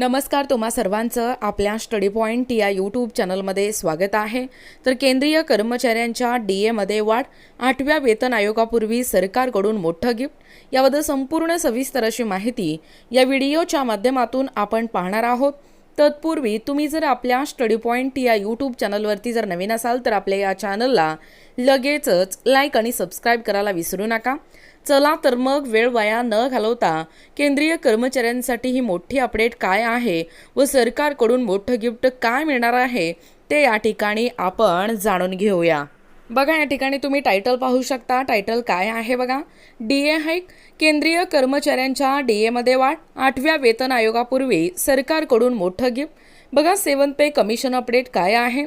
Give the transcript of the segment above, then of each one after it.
नमस्कार तुम्हा सर्वांचं आपल्या स्टडी पॉईंट या यूट्यूब चॅनलमध्ये स्वागत आहे. तर केंद्रीय कर्मचाऱ्यांच्या डी एमध्ये वाढ आठव्या वेतन आयोगापूर्वी सरकारकडून मोठं गिफ्ट. याबद्दल संपूर्ण सविस्तर अशी माहिती या व्हिडिओच्या माध्यमातून आपण पाहणार आहोत. तत्पूर्वी तुम्ही जर आपल्या स्टडी पॉईंट या यूट्यूब चॅनलवरती जर नवीन असाल तर आपल्या या चॅनलला लगेचच लाईक आणि सबस्क्राईब करायला विसरू नका. चला तर मग वेळ वाया न घालवता केंद्रीय कर्मचाऱ्यांसाठी ही मोठी अपडेट काय आहे व सरकारकडून मोठं गिफ्ट काय मिळणार आहे ते या ठिकाणी आपण जाणून घेऊया. बघा या ठिकाणी तुम्ही टायटल पाहू शकता. टायटल काय आहे बघा? डी ए हाईक केंद्रीय कर्मचाऱ्यांच्या डी एमध्ये वाढ. आठव्या वेतन आयोगापूर्वी सरकारकडून मोठं गिफ्ट. बघा सेवन पे कमिशन अपडेट काय आहे?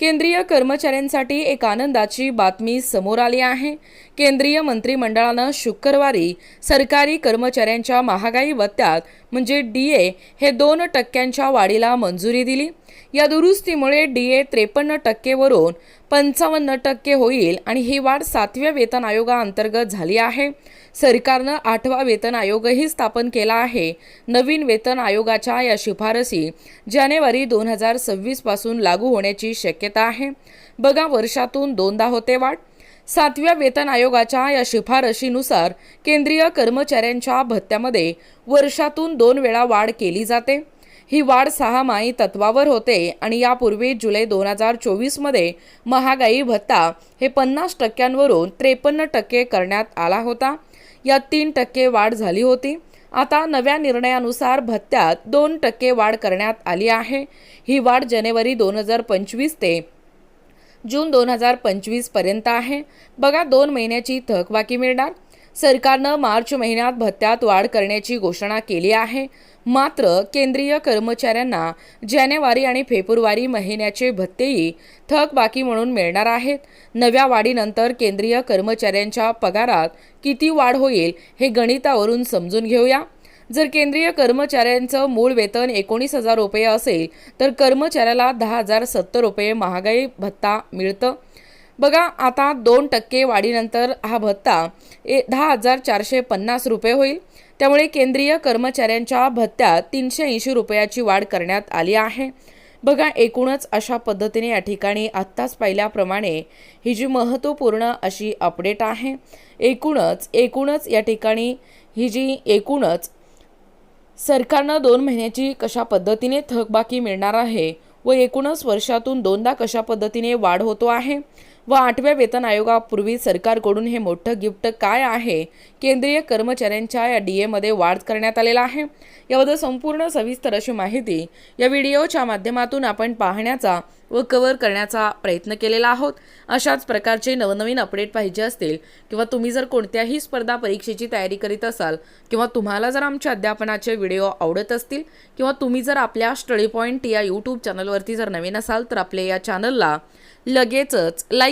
केंद्रीय कर्मचाऱ्यांसाठी एक आनंदाची बातमी समोर आली आहे. केंद्रीय मंत्रिमंडळानं शुक्रवारी सरकारी कर्मचाऱ्यांच्या महागाई भत्त्यात म्हणजे डी ए हे दोन टक्क्यांच्या वाढीला मंजुरी दिली. या दुरुस्तीमुळे डी ए त्रेपन्न टक्केवरून पंचावन्न टक्के होईल आणि ही वाढ सातव्या वेतन आयोगाअंतर्गत झाली आहे. सरकारनं आठवा वेतन आयोगही स्थापन केला आहे. नवीन वेतन आयोगाच्या या शिफारसी जानेवारी दोन हजार सव्वीसपासून लागू होण्याची शक्यता आहे. बघा वर्षातून दोनदा होते वाढ. सातव्या वेतन आयोगाच्या या शिफारशीनुसार केंद्रीय कर्मचाऱ्यांच्या भत्त्यामध्ये वर्षातून दोन वेळा वाढ केली जाते. ही वाढ सहामाही तत्वावर होते आणि यापूर्वी जुलै दोन हजार चोवीसमध्ये महागाई भत्ता हे पन्नास टक्क्यांवरून त्रेपन्न टक्के करण्यात आला होता. यात तीन टक्के वाढ झाली होती. आता नव्या निर्णयानुसार भत्त्यात दोन टक्के वाढ करण्यात आली आहे. ही वाढ जानेवारी दोन हजार पंचवीस ते जून दोन हजार पंचवीसपर्यंत आहे. बघा दोन महिन्याची थकबाकी मिळणार. सरकारनं मार्च महिन्यात भत्त्यात वाढ करण्याची घोषणा केली आहे. मात्र केंद्रीय कर्मचाऱ्यांना जानेवारी आणि फेब्रुवारी महिन्याचे भत्तेही थकबाकी म्हणून मिळणार आहेत. नव्या वाढीनंतर केंद्रीय कर्मचाऱ्यांच्या पगारात किती वाढ होईल हे गणितावरून समजून घेऊया. जर केंद्रीय कर्मचाऱ्यांचं मूळ वेतन एकोणीस हजार रुपये असेल तर कर्मचाऱ्याला दहा हजार सत्तर रुपये महागाई भत्ता मिळतं. बघा आता दोन टक्के वाढीनंतर हा भत्ता ए दहा हजार चारशे पन्नास रुपये होईल. त्यामुळे केंद्रीय कर्मचाऱ्यांच्या भत्त्यात तीनशे ऐंशी रुपयाची वाढ करण्यात आली आहे. बघा एकूणच अशा पद्धतीने या ठिकाणी आत्ताच पाहिल्याप्रमाणे ही जी महत्त्वपूर्ण अशी अपडेट आहे एकूणच एकूणच या ठिकाणी ही जी एकूणच सरकारनं दोन महिन्याची कशा पद्धतीने थकबाकी मिळणार आहे व एकूणच वर्षातून दोनदा कशा पद्धतीने वाढ होतो आहे व आठव्या वेतन आयोगापूर्वी सरकारकडून हे मोठं गिफ्ट काय आहे? केंद्रीय कर्मचाऱ्यांच्या या डी एमध्ये वाढ करण्यात आलेला आहे. याबद्दल संपूर्ण सविस्तर अशी माहिती या व्हिडिओच्या माध्यमातून आपण पाहण्याचा व कव्हर करण्याचा प्रयत्न केलेला आहोत. अशाच प्रकारचे नवनवीन अपडेट पाहिजे असतील किंवा तुम्ही जर कोणत्याही स्पर्धा परीक्षेची तयारी करीत असाल किंवा तुम्हाला जर आमच्या अध्यापनाचे व्हिडिओ आवडत असतील किंवा तुम्ही जर आपल्या स्टडी पॉईंट या यूट्यूब चॅनलवरती जर नवीन असाल तर आपल्या या चॅनलला लगेचच लाईक